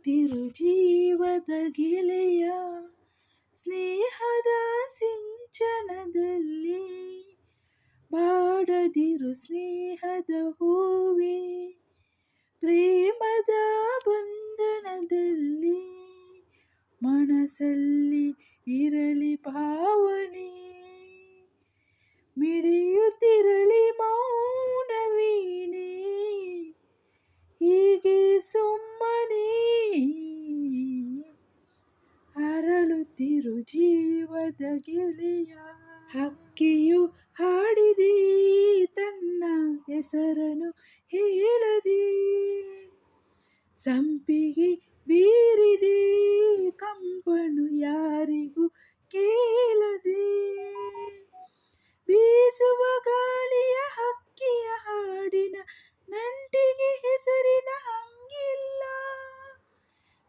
ಅರಳುತ್ತಿರು ಜೀವದ ಗೆಳೆಯ ಸ್ನೇಹದ ಸಿಂಚನದಲ್ಲಿ ಬಾಡದಿರು ಸ್ನೇಹದ ಹೂವೆ ಪ್ರೇಮದ ಬಂಧನದಲ್ಲಿ ಮನಸ್ಸಲ್ಲಿ ಇರಲಿ ಭಾವನೆ ಮಿಡಿಯುತ್ತಿರಲಿ ಮೌನವೀಣೆ ಹೀಗೆ ಸುಮ್ಮನೆ ಅರಳುತ್ತಿರು ಜೀವದ ಗೆಳೆಯ. ಹಕ್ಕಿಯು ಹಾಡಿದೆ ತನ್ನ ಹೆಸರನು ಹೇಳದಿ. ಸಂಪಿಗೆ ಬೀರಿದೆ ಕಂಪನು ಯಾರಿಗೂ ಕೇಳದೆ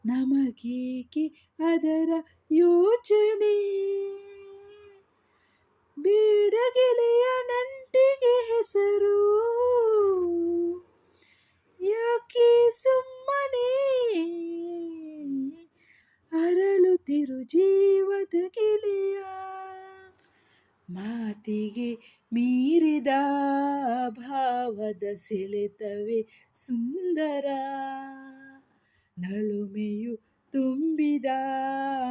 ನಮಗೇಕೆ ಅದರ ಯೋಚನೆ. ಬೀಡಗೆಲೆಯ ನಂಟಿಗೆ ಹೆಸರು. ಯಾಕೆ ಸುಮ್ಮನೆ? ಅರಳುತ್ತಿರು ಜೀವದ ಗಿಲೆಯ ಮಾತಿಗೆ ಮೀರಿದ ಭಾವದ ಸೆಳೆತವೇ ಸುಂದರ. ನಳುಮೆಯು ತುಂಬಿದ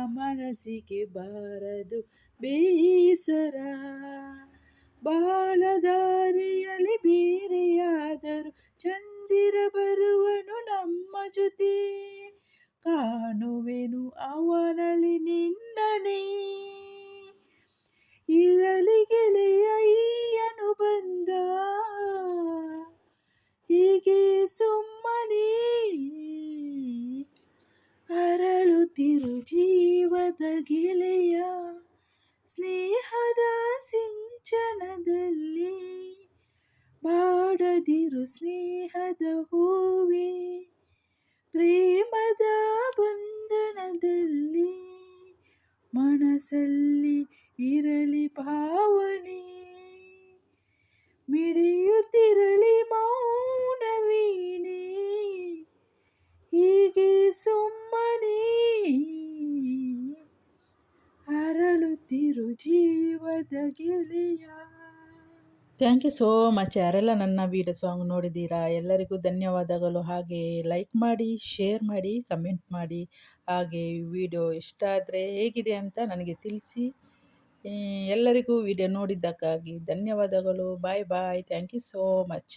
ಮನಸ್ಸಿಗೆ ಬಾರದು ಬೇಸರ. ಬಾಲದಾರಿಯಲ್ಲಿ ಬೇರೆಯಾದರೂ ಚಂದಿರ ಬರುವನು ನಮ್ಮ ಜೊತೆ. ಕಾಣುವೆನು ಅವನಲ್ಲಿ ನಿನ್ನನೇ ಇರಲಿ ಅರಳುತ್ತಿರು ಜೀವದ ಗೆಳೆಯ ಸ್ನೇಹದ ಸಿಂಚನದಲ್ಲಿ ಬಾಡದಿರು ಸ್ನೇಹದ ಹೂವೆ ಪ್ರೇಮದ ಬಂಧನದಲ್ಲಿ ಮನಸ್ಸಲ್ಲಿ ಇರಲಿ ಭಾವನೆ ಮಿಡಿಯುತ್ತಿರಲಿ ಮೌನವೀಣೆ ಹೀಗೆ ಸುಮ್ಮನೆ ಅರಳುತ್ತಿರು ಜೀವದ ಗೆಳೆಯ ಥ್ಯಾಂಕ್ ಯು ಸೋ ಮಚ್ ಯಾರೆಲ್ಲ ನನ್ನ ವೀಡಿಯೋ ಸಾಂಗ್ ನೋಡಿದ್ದೀರಾ, ಎಲ್ಲರಿಗೂ ಧನ್ಯವಾದಗಳು. ಹಾಗೆ ಲೈಕ್ ಮಾಡಿ ಶೇರ್ ಮಾಡಿ ಕಮೆಂಟ್ ಮಾಡಿ. ಹಾಗೆ ವಿಡಿಯೋ ಇಷ್ಟ ಆದರೆ ಹೇಗಿದೆ ಅಂತ ನನಗೆ ತಿಳಿಸಿ. ಎಲ್ಲರಿಗೂ ವಿಡಿಯೋ ನೋಡಿದ್ದಕ್ಕಾಗಿ ಧನ್ಯವಾದಗಳು. Bye bye thank you so much